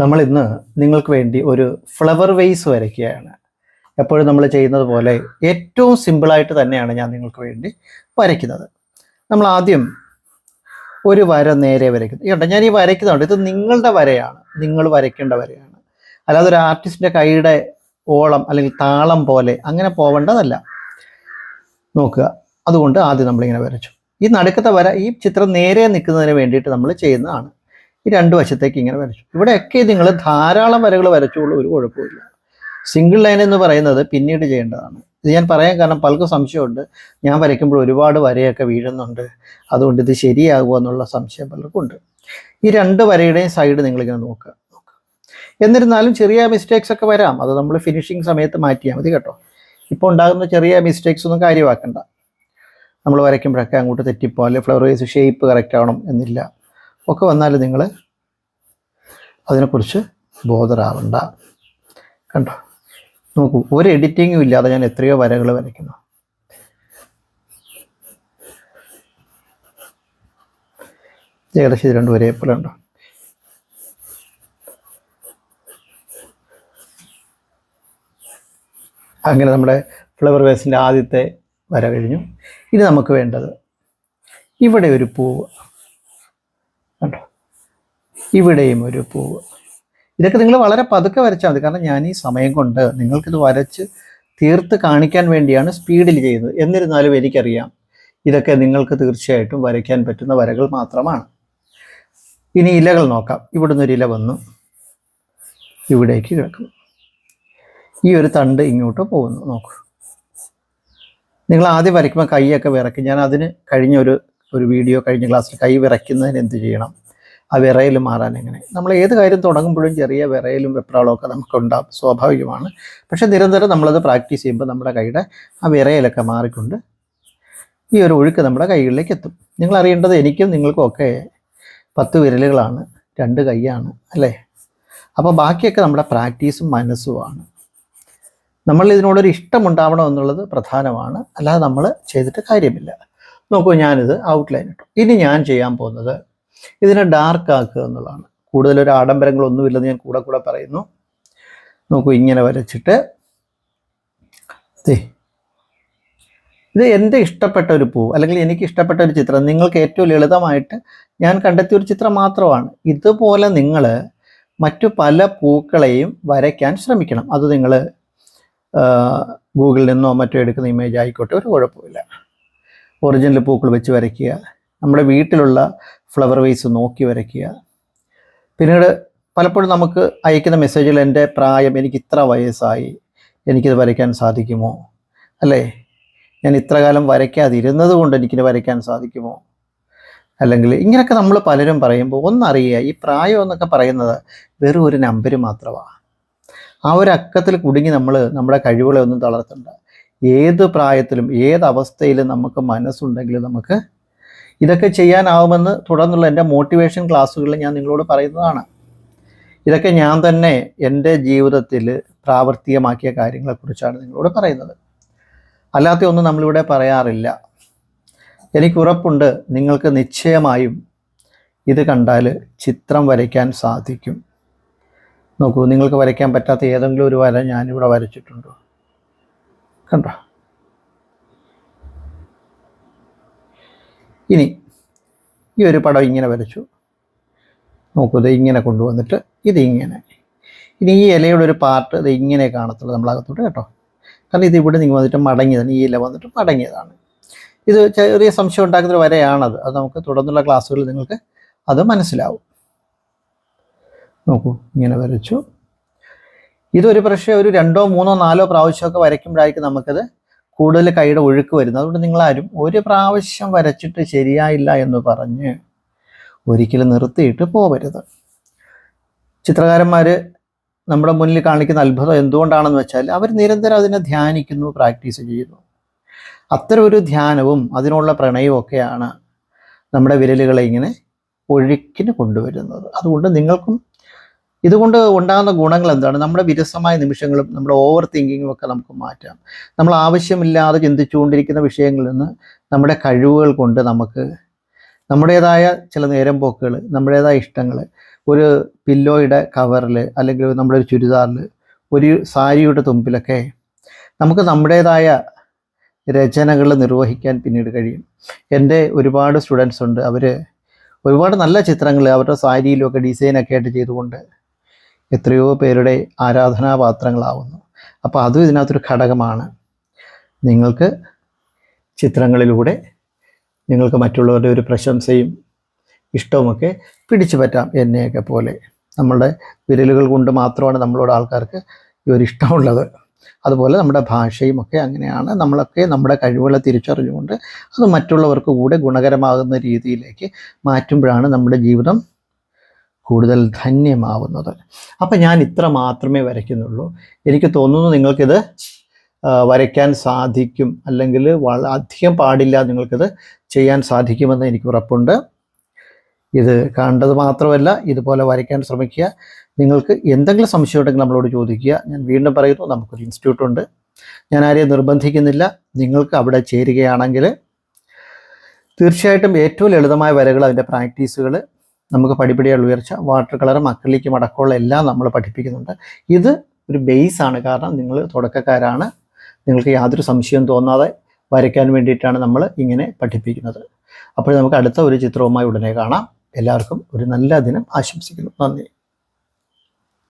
നമ്മൾ ഇന്ന് നിങ്ങൾക്ക് വേണ്ടി ഒരു ഫ്ലവർ വെയ്സ് വരയ്ക്കുകയാണ്. എപ്പോഴും നമ്മൾ ചെയ്യുന്നത് പോലെ ഏറ്റവും സിമ്പിളായിട്ട് തന്നെയാണ് ഞാൻ നിങ്ങൾക്ക് വേണ്ടി വരയ്ക്കുന്നത്. നമ്മൾ ആദ്യം ഒരു വര നേരെ വരയ്ക്കുന്നു. ഈ ഞാൻ ഈ വരയ്ക്കുന്നുണ്ട്. ഇത് നിങ്ങളുടെ വരയാണ്. നിങ്ങൾ വരയ്ക്കേണ്ട വരയാണ്. അല്ലാതെ ഒരു ആർട്ടിസ്റ്റിന്റെ കൈയുടെ ഓളം അല്ലെങ്കിൽ താളം പോലെ അങ്ങനെ പോവേണ്ടതല്ല. നോക്കുക. അതുകൊണ്ട് ആദ്യം നമ്മളിങ്ങനെ വരച്ചു. ഈ നടുക്കത്തെ വര ഈ ചിത്രം നേരെ നിൽക്കുന്നതിന് വേണ്ടിയിട്ട് നമ്മൾ ചെയ്യുന്നതാണ്. ഈ രണ്ട് വശത്തേക്ക് ഇങ്ങനെ വരച്ചു. ഇവിടെയൊക്കെ നിങ്ങൾ ധാരാളം വരകൾ വരച്ചോളൂ ഒരു കുഴപ്പമില്ല. സിംഗിൾ ലൈൻ എന്ന് പറയുന്നത് പിന്നീട് ചെയ്യേണ്ടതാണ്. ഇത് ഞാൻ പറയാൻ കാരണം പലർക്കും സംശയമുണ്ട്. ഞാൻ വരയ്ക്കുമ്പോൾ ഒരുപാട് വരയൊക്കെ വീഴുന്നുണ്ട്. അതുകൊണ്ട് ഇത് ശരിയാകുമോ എന്നുള്ള സംശയം പലർക്കും ഉണ്ട്. ഈ രണ്ട് വരയുടെയും സൈഡ് നിങ്ങളിങ്ങനെ നോക്കുക. എന്നിരുന്നാലും ചെറിയ മിസ്റ്റേക്സ് ഒക്കെ വരാം. അത് നമ്മൾ ഫിനിഷിങ് സമയത്ത് മാറ്റിയാൽ മതി കേട്ടോ. ഇപ്പോൾ ഉണ്ടാകുന്ന ചെറിയ മിസ്റ്റേക്സ് ഒന്നും കാര്യമാക്കണ്ട. നമ്മൾ വരയ്ക്കുമ്പോഴൊക്കെ അങ്ങോട്ട് തെറ്റിപ്പോലെ ഫ്ലവർ വേസ് ഷേപ്പ് കറക്റ്റ് ആവണം എന്നില്ല. ഒക്കെ വന്നാൽ നിങ്ങൾ അതിനെക്കുറിച്ച് ബോധരാവണ്ട. കണ്ടോ? നോക്കൂ ഒരു എഡിറ്റിങ്ങും ഇല്ലാതെ ഞാൻ എത്രയോ വരകൾ വരയ്ക്കുന്നു. ഏകദേശം ഇത് രണ്ടും ഒരേപോലെ ഉണ്ടോ? അങ്ങനെ നമ്മുടെ ഫ്ലവർ വേസിന്റെ ആദ്യത്തെ വര കഴിഞ്ഞു. ഇനി നമുക്ക് വേണ്ടത് ഇവിടെ ഒരു പൂവ്. ഇവിടെയും ഒരു പൂവ്. ഇതൊക്കെ നിങ്ങൾ വളരെ പതുക്കെ വരച്ചാൽ മതി. കാരണം ഞാൻ ഈ സമയം കൊണ്ട് നിങ്ങൾക്കിത് വരച്ച് തീർത്ത് കാണിക്കാൻ വേണ്ടിയാണ് സ്പീഡിൽ ചെയ്യുന്നത് എന്നിരുന്നാലും എനിക്കറിയാം ഇതൊക്കെ നിങ്ങൾക്ക് തീർച്ചയായിട്ടും വരയ്ക്കാൻ പറ്റുന്ന വരകൾ മാത്രമാണ്. ഇനി ഇലകൾ നോക്കാം. ഇവിടുന്ന് ഒരു ഇല വന്നു. ഇവിടേക്ക് കിടക്കുന്നു. ഈ ഒരു തണ്ട് ഇങ്ങോട്ട് പോകുന്നു. നോക്കൂ. നിങ്ങൾ ആദ്യം വരയ്ക്കുമ്പോൾ കൈയൊക്കെ വിറയ്ക്കും. ഞാൻ അതിന് കഴിഞ്ഞ ഒരു ഒരു വീഡിയോ കഴിഞ്ഞ ക്ലാസ്സിൽ കൈ വിറയ്ക്കുന്നതിന് എന്ത് ചെയ്യണം? ആ വിറയിൽ മാറാൻ എങ്ങനെ? നമ്മൾ ഏത് കാര്യം തുടങ്ങുമ്പോഴും ചെറിയ വിറയിലും വെപ്രാളമൊക്കെ നമുക്കുണ്ടാകും സ്വാഭാവികമാണ്. പക്ഷെ നിരന്തരം നമ്മളത് പ്രാക്ടീസ് ചെയ്യുമ്പോൾ നമ്മുടെ കൈയുടെ ആ വിറയിലൊക്കെ മാറിക്കൊണ്ട് ഈ ഒരു ഒഴുക്ക് നമ്മുടെ കൈകളിലേക്ക് എത്തും. നിങ്ങൾ അറിയേണ്ടത് എനിക്കും നിങ്ങൾക്കും ഒക്കെ പത്ത് വിരലുകളാണ് രണ്ട് കൈയാണ് അല്ലേ? അപ്പോൾ ബാക്കിയൊക്കെ നമ്മുടെ പ്രാക്ടീസും മനസ്സുമാണ് നമ്മൾ ഇതിനോടൊരു ഇഷ്ടമുണ്ടാവണം എന്നുള്ളത് പ്രധാനമാണ്. അല്ലാതെ നമ്മൾ ചെയ്തിട്ട് കാര്യമില്ല. നോക്കൂ ഞാനിത് ഔട്ട്ലൈൻ ഇട്ടു. ഇനി ഞാൻ ചെയ്യാൻ പോകുന്നത് ഇതിനെ ഡാർക്ക് ആക്കുക എന്നുള്ളതാണ്. കൂടുതലൊരു ആഡംബരങ്ങളൊന്നുമില്ലെന്ന് ഞാൻ കൂടെ കൂടെ പറയുന്നു. നോക്കൂ ഇങ്ങനെ വരച്ചിട്ട്. ദേ. ഇത് എന്റെ ഇഷ്ടപ്പെട്ട ഒരു പൂ അല്ലെങ്കിൽ എനിക്ക് ഇഷ്ടപ്പെട്ട ഒരു ചിത്രം. നിങ്ങൾക്ക് ഏറ്റവും ലളിതമായിട്ട് ഞാൻ കണ്ടെത്തിയ ഒരു ചിത്രം മാത്രമാണ്. ഇതുപോലെ നിങ്ങൾ മറ്റു പല പൂക്കളെയും വരയ്ക്കാൻ ശ്രമിക്കണം. അത് നിങ്ങൾ ഗൂഗിളിൽ നിന്നോ മറ്റോ എടുക്കുന്ന ഇമേജ് ആയിക്കോട്ടെ ഒരു കുഴപ്പമില്ല. ഒറിജിനൽ പൂക്കൾ വെച്ച് വരയ്ക്കുക. നമ്മുടെ വീട്ടിലുള്ള ഫ്ലവർ വേസ് നോക്കി വരയ്ക്കുക. പിന്നീട് പലപ്പോഴും നമുക്ക് അയക്കുന്ന മെസ്സേജിൽ എന്റെ പ്രായം എനിക്ക് ഇത്ര വയസ്സായി എനിക്കിത് വരയ്ക്കാൻ സാധിക്കുമോ? അല്ലേ? ഞാൻ ഇത്ര കാലം വരയ്ക്കാതിരുന്നത് കൊണ്ട് എനിക്കിത് വരയ്ക്കാൻ സാധിക്കുമോ? അല്ലെങ്കിൽ ഇങ്ങനെയൊക്കെ നമ്മൾ പലരും പറയുമ്പോൾ ഒന്നറിയുക ഈ പ്രായം എന്നൊക്കെ പറയുന്നത് വെറും ഒരു നമ്പർ മാത്രമാണ് ആ ഒരു അക്കത്തിൽ കുടുങ്ങി നമ്മൾ നമ്മുടെ കഴിവുകളെ ഒന്നും തളർത്തണ്ട. ഏത് പ്രായത്തിലും ഏത് അവസ്ഥയിലും നമുക്ക് മനസ്സുണ്ടെങ്കിൽ നമുക്ക് ഇതൊക്കെ ചെയ്യാനാവുമെന്ന് തുടർന്നുള്ള എന്റെ മോട്ടിവേഷൻ ക്ലാസ്സുകളിൽ ഞാൻ നിങ്ങളോട് പറയുന്നതാണ്. ഇതൊക്കെ ഞാൻ തന്നെ എന്റെ ജീവിതത്തിൽ പ്രാവർത്തികമാക്കിയ കാര്യങ്ങളെക്കുറിച്ചാണ് നിങ്ങളോട് പറയുന്നത്. അല്ലാത്ത ഒന്നും നമ്മളിവിടെ പറയാറില്ല. എനിക്ക് ഉറപ്പുണ്ട് നിങ്ങൾക്ക് നിശ്ചയമായും ഇത് കണ്ടാൽ ചിത്രം വരയ്ക്കാൻ സാധിക്കും. നോക്കൂ നിങ്ങൾക്ക് വരയ്ക്കാൻ പറ്റാത്ത ഏതെങ്കിലും ഒരു വര ഞാനിവിടെ വരച്ചിട്ടുണ്ടോ? കണ്ടോ? ഇനി ഈ ഒരു പടം ഇങ്ങനെ വരച്ചു. നോക്കൂ ഇത് ഇങ്ങനെ കൊണ്ടുവന്നിട്ട് ഇതിങ്ങനെ ഇനി ഈ ഇലയുടെ ഒരു പാർട്ട് ഇത് ഇങ്ങനെ കാണത്തുള്ളൂ നമ്മളകത്തോട്ട് കേട്ടോ. കാരണം ഇത് ഇവിടെ നിങ്ങൾ വന്നിട്ട് മടങ്ങിയതാണ്. ഈ ഇല വന്നിട്ട് മടങ്ങിയതാണ്. ഇത് ചെറിയ സംശയം ഉണ്ടാക്കുന്ന വരെയാണത്. അത് നമുക്ക് തുടർന്നുള്ള ക്ലാസ്സുകളിൽ നിങ്ങൾക്ക് അത് മനസ്സിലാവും. നോക്കൂ ഇങ്ങനെ വരച്ചു. ഇതൊരു പക്ഷേ ഒരു രണ്ടോ മൂന്നോ നാലോ പ്രാവശ്യമൊക്കെ വരയ്ക്കുമ്പോഴായിരിക്കും നമുക്കത് കൂടുതൽ കൈയുടെ ഒഴുക്ക് വരുന്നത് അതുകൊണ്ട് നിങ്ങളാരും ഒരു പ്രാവശ്യം വരച്ചിട്ട് ശരിയായില്ല എന്ന് പറഞ്ഞ് ഒരിക്കലും നിർത്തിയിട്ട് പോവരുത്. ചിത്രകാരന്മാർ നമ്മുടെ മുന്നിൽ കാണിക്കുന്ന അത്ഭുതം എന്തുകൊണ്ടാണെന്ന് വെച്ചാൽ അവർ നിരന്തരം അതിനെ ധ്യാനിക്കുന്നു പ്രാക്ടീസ് ചെയ്യുന്നു. അത്തരം ഒരു ധ്യാനവും അതിനുള്ള പ്രണയവും ഒക്കെയാണ് നമ്മുടെ വിരലുകളെ ഇങ്ങനെ ഒഴുക്കിന് കൊണ്ടുവരുന്നത്. അതുകൊണ്ട് നിങ്ങൾക്കും ഇതുകൊണ്ട് ഉണ്ടാകുന്ന ഗുണങ്ങൾ എന്താണ്? നമ്മുടെ വിരസമായ നിമിഷങ്ങളും നമ്മുടെ ഓവർ തിങ്കിങ്ങും ഒക്കെ നമുക്ക് മാറ്റാം. നമ്മൾ ആവശ്യമില്ലാതെ ചിന്തിച്ചുകൊണ്ടിരിക്കുന്ന വിഷയങ്ങളിൽ നിന്ന് നമ്മുടെ കഴിവുകൾ കൊണ്ട് നമുക്ക് നമ്മുടേതായ ചില നേരം പോക്കുകൾ നമ്മുടേതായ ഇഷ്ടങ്ങൾ ഒരു പില്ലോയുടെ കവറിൽ അല്ലെങ്കിൽ നമ്മുടെ ഒരു ചുരിദാറിൽ ഒരു സാരിയുടെ തുമ്പിലൊക്കെ നമുക്ക് നമ്മുടേതായ രചനകൾ നിർവഹിക്കാൻ പിന്നീട് കഴിയും. എന്റെ ഒരുപാട് സ്റ്റുഡൻസ് ഉണ്ട്. അവർ ഒരുപാട് നല്ല ചിത്രങ്ങൾ അവരുടെ സാരിയിലൊക്കെ ഡിസൈനൊക്കെ ആയിട്ട് ചെയ്തുകൊണ്ട് എത്രയോ പേരുടെ ആരാധനാപാത്രങ്ങളാവുന്നു. അപ്പോൾ അതും ഇതിനകത്തൊരു ഘടകമാണ്. നിങ്ങൾക്ക് ചിത്രങ്ങളിലൂടെ നിങ്ങൾക്ക് മറ്റുള്ളവരുടെ ഒരു പ്രശംസയും ഇഷ്ടവുമൊക്കെ പിടിച്ചു പറ്റാം എന്നെയൊക്കെ പോലെ. നമ്മളുടെ വിരലുകൾ കൊണ്ട് മാത്രമാണ് നമ്മളോട് ആൾക്കാർക്ക് ഈ ഒരു ഇഷ്ടമുള്ളത്. അതുപോലെ നമ്മുടെ ഭാഷയും ഒക്കെ അങ്ങനെയാണ്. നമ്മളൊക്കെ നമ്മുടെ കഴിവുകളെ തിരിച്ചറിഞ്ഞുകൊണ്ട് അത് മറ്റുള്ളവർക്ക് കൂടെ ഗുണകരമാകുന്ന രീതിയിലേക്ക് മാറ്റുമ്പോഴാണ് നമ്മുടെ ജീവിതം കൂടുതൽ ധന്യമാവുന്നത്. അപ്പം ഞാൻ ഇത്ര മാത്രമേ വരയ്ക്കുന്നുള്ളൂ. എനിക്ക് തോന്നുന്നു നിങ്ങൾക്കിത് വരയ്ക്കാൻ സാധിക്കും. അല്ലെങ്കിൽ അധികം പാടില്ല നിങ്ങൾക്കിത് ചെയ്യാൻ സാധിക്കുമെന്ന് എനിക്ക് ഉറപ്പുണ്ട്. ഇത് കണ്ടത് മാത്രമല്ല ഇതുപോലെ വരയ്ക്കാൻ ശ്രമിക്കുക. നിങ്ങൾക്ക് എന്തെങ്കിലും സംശയം ഉണ്ടെങ്കിൽ നമ്മളോട് ചോദിക്കുക. ഞാൻ വീണ്ടും പറയുന്നു നമുക്കൊരു ഇൻസ്റ്റിറ്റ്യൂട്ട് ഉണ്ട്. ഞാൻ ആരെയും നിർബന്ധിക്കുന്നില്ല. നിങ്ങൾക്ക് അവിടെ ചേരുകയാണെങ്കിൽ തീർച്ചയായിട്ടും ഏറ്റവും ലളിതമായ വരകൾ അതിന്റെ പ്രാക്ടീസുകൾ നമുക്ക് പടിപടിയുള്ള ഉയർച്ച വാട്ടർ കളറും അക്രലിക്കും അടക്കമുള്ള എല്ലാം നമ്മൾ പഠിപ്പിക്കുന്നുണ്ട്. ഇത് ഒരു ബേസ് ആണ്. കാരണം നിങ്ങൾ തുടക്കക്കാരാണ്. നിങ്ങൾക്ക് യാതൊരു സംശയവും തോന്നാതെ വരയ്ക്കാൻ വേണ്ടിയിട്ടാണ് നമ്മൾ ഇങ്ങനെ പഠിപ്പിക്കുന്നത്. അപ്പോൾ നമുക്ക് അടുത്ത ഒരു ചിത്രവുമായി ഉടനെ കാണാം. എല്ലാവർക്കും ഒരു നല്ല ദിനം ആശംസിക്കുന്നു. നന്ദി.